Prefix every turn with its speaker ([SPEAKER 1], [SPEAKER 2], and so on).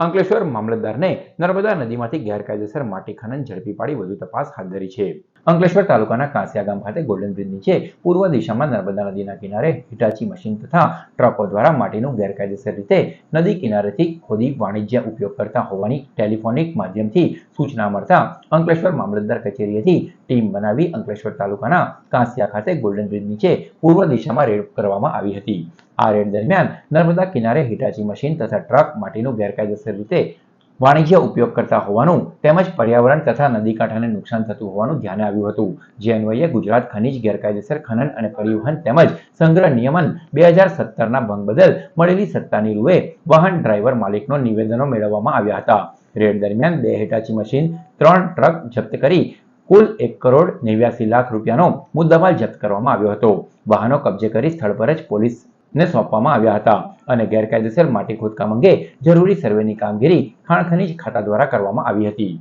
[SPEAKER 1] અંકલેશ્વર મામલતદારને નર્મદા નદીમાંથી ગેરકાયદેસર માટી ખનન ઝડપી પાડી વધુ તપાસ હાથ ધરી છે. અંકલેશ્વર તાલુકાના કાંસિયા ગામ ખાતે ગોલ્ડન બ્રિજ નીચે પૂર્વ દિશામાં નર્મદા નદીના કિનારે હિટાચી મશીન તથા ટ્રકો દ્વારા માટીનું ગેરકાયદેસર રીતે નદી કિનારેથી ખોદી વાણિજ્ય ઉપયોગ કરતા હોવાની ટેલિફોનિક માધ્યમથી સૂચના મળતા અંકલેશ્વર મામલતદાર કચેરીએથી ટીમ બનાવી અંકલેશ્વર તાલુકાના કાંસિયા ખાતે ગોલ્ડન બ્રિજ નીચે પૂર્વ દિશામાં રેડ કરવામાં આવી હતી. આ રેડ દરમિયાન નર્મદા કિનારે હિટાચી મશીન તથા ટ્રક માટીનું ગેરકાયદેસર રીતે વાણિજ્ય ઉપયોગ કરતા હોવાનું તેમજ પર્યાવરણ તથા નદી કાંઠાને નુકસાન થતું હોવાનું ધ્યાને આવ્યું હતું. જે અન્વયે ગુજરાત ખનિજ ગેરકાયદેસર ખનન અને પરિવહન તેમજ સંગ્રહ નિયમન બે હજાર સત્તરના ભંગ બદલ મળેલી સત્તાની રૂએ વાહન ડ્રાઈવર માલિકનો નિવેદનો મેળવવામાં આવ્યા હતા. રેડ દરમિયાન બે હિટાચી મશીન, ત્રણ ટ્રક જપ્ત કરી કુલ એક કરોડ નેવ્યાસી લાખ રૂપિયાનો મુદ્દામાલ જપ્ત કરવામાં આવ્યો હતો. વાહનો કબજે કરી સ્થળ પર જ પોલીસને સોંપવામાં આવ્યા હતા અને ગેરકાયદેસર માટી ખોદકામ અંગે જરૂરી સર્વેની કામગીરી ખાણ ખનીજ ખાતા દ્વારા કરવામાં આવી હતી.